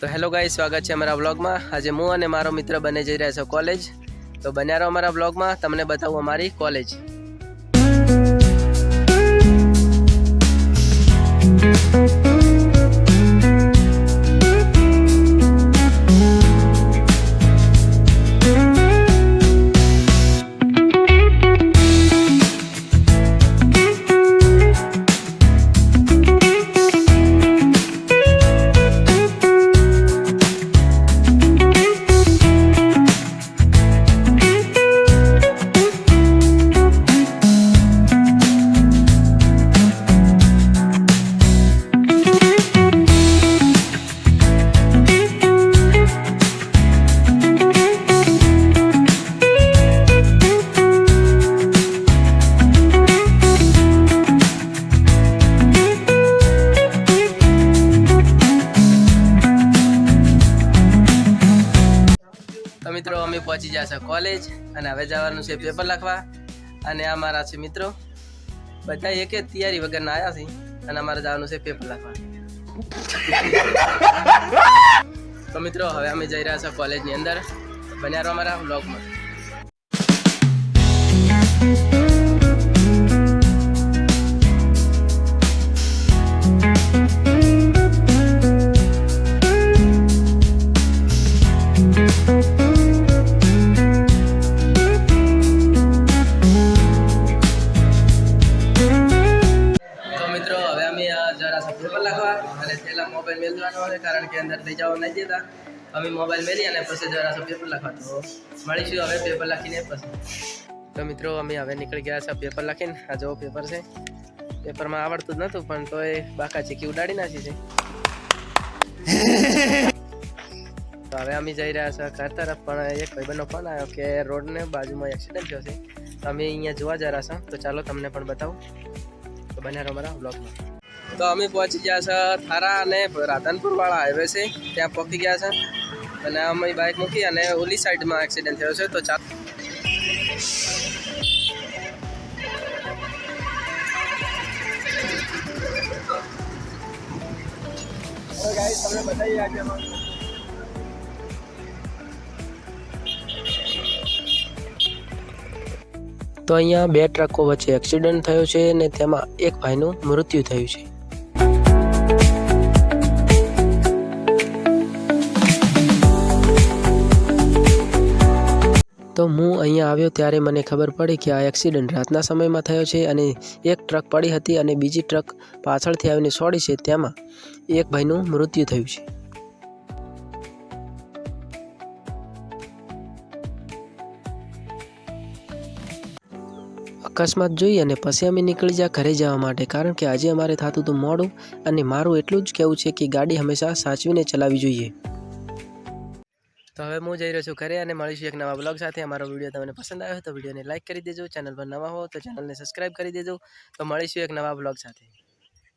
તો હેલો ગાઈ સ્વાગત છે અમારા વ્લોગમાં. આજે હું અને મારો મિત્ર બને જઈ રહ્યા છો કોલેજ તો બન્યા રહો અમારા વ્લોગમાં, તમને બતાવું અમારી કોલેજ તો મિત્રો, અમે પહોંચી છે કોલેજ અને હવે જવાનું છે પેપર લખવા. અને આ મારા છે મિત્રો. બધા એક તૈયારી વગરના આવ્યા છે અને અમારે જવાનું છે પેપર લખવા. તો મિત્રો, હવે અમે જઈ રહ્યા છીએ કોલેજની અંદર. બન્યા રહો અમારા બ્લોગમાં અને મોબાઈલ મેળવાનો હોય કારણ કે અંદર લઈ જવા નહીં દેતા અમે મોબાઈલ મેળી અને પછી જરા પેપર લખવા તો મળીશું હવે પેપર લખીને પછી. તો મિત્રો અમે હવે નીકળી ગયા છે પેપર લખીને. આ જો પેપર છે. પેપરમાં આવડતું જ નહોતું પણ તોય બાકા ચીકી ઉડાડી નાખી છે. તો હવે અમે જઈ રહ્યા છીએ ઘર તરફ પણ એક ભાઈબંધનો ફોન આવ્યો કે રોડને બાજુમાં એક્સિડન્ટ થયો છે. તો અમે અહીંયા જોવા જઈ રહ્યા છે તો ચાલો તમને પણ બતાવું. તો બન્યા રહો અમારા બ્લોગમાં તો અમે પહોંચી ગયા છે થારા અને રાધનપુર વાળા હાઈવે છે. ત્યાં પહોંચી ગયા છે. અને અમે બાઇક મૂકી અને ઓલી સાઈડમાં એક્સિડન્ટ થયો છે. તો ચાલ. તો અહીંયા બે ટ્રકો વચ્ચે એક્સિડન્ટ થયો છે અને તેમાં એક ભાઈનું મૃત્યુ થયું છે. તો હું અહીંયા આવ્યો ત્યારે મને ખબર પડી કે આ એક્સિડન્ટ રાતના સમયમાં થયો છે અને એક ટ્રક પડી હતી અને બીજી ટ્રક પાછળથી આવીને છોડી છે. તેમાં એક ભાઈનું મૃત્યુ થયું છે. અકસ્માત જોઈ અને પછી અમે નીકળી જા ઘરે જવા માટે, કારણ કે આજે અમારે થતું હતું મોડું અને મારું એટલું જ કહેવું છે કે ગાડી હંમેશા સાચવીને ચલાવવી જોઈએ. તો હવે હું જઈ રહ્યો છું ઘરે અને મળીશું એક નવા બ્લોગ સાથે. અમારો વીડિયો તમને પસંદ આવ્યો તો વિડીયોને લાઇક કરી દેજો. ચેનલ પર નવા હો તો ચેનલને સબસ્ક્રાઈબ કરી દેજો. તો મળીશું એક નવા બ્લોગ સાથે.